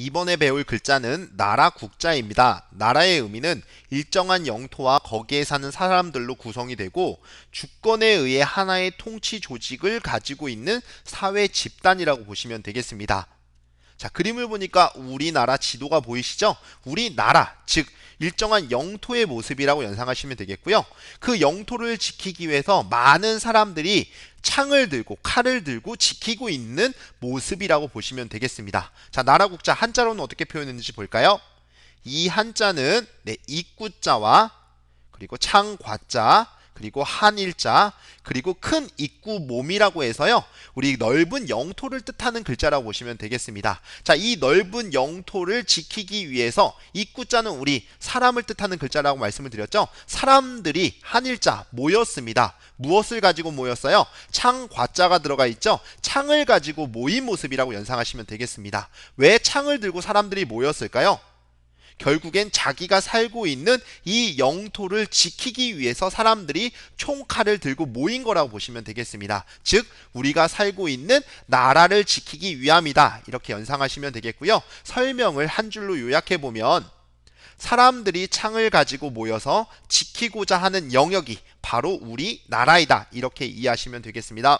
이번에 배울 글자는 나라 국자입니다. 나라의 의미는 일정한 영토와 거기에 사는 사람들로 구성이 되고 주권에 의해 하나의 통치 조직을 가지고 있는 사회 집단이라고 보시면 되겠습니다. 자, 그림을 보니까 우리나라 지도가 보이시죠? 우리나라, 즉 일정한 영토의 모습이라고 연상하시면 되겠고요. 그 영토를 지키기 위해서 많은 사람들이 창을 들고 칼을 들고 지키고 있는 모습이라고 보시면 되겠습니다. 자, 나라 국자 한자로는 어떻게 표현했는지 볼까요? 이 한자는 네, 입구자와 그리고 창과자 그리고 한일자 그리고 큰 입구 몸이라고 해서요. 우리 넓은 영토를 뜻하는 글자라고 보시면 되겠습니다. 자, 이 넓은 영토를 지키기 위해서 입구자는 우리 사람을 뜻하는 글자라고 말씀을 드렸죠. 사람들이 한일자 모였습니다. 무엇을 가지고 모였어요? 창과자가 들어가 있죠. 창을 가지고 모인 모습이라고 연상하시면 되겠습니다. 왜 창을 들고 사람들이 모였을까요? 결국엔 자기가 살고 있는 이 영토를 지키기 위해서 사람들이 총칼을 들고 모인 거라고 보시면 되겠습니다. 즉, 우리가 살고 있는 나라를 지키기 위함이다. 이렇게 연상하시면 되겠고요. 설명을 한 줄로 요약해 보면 사람들이 창을 가지고 모여서 지키고자 하는 영역이 바로 우리 나라이다. 이렇게 이해하시면 되겠습니다.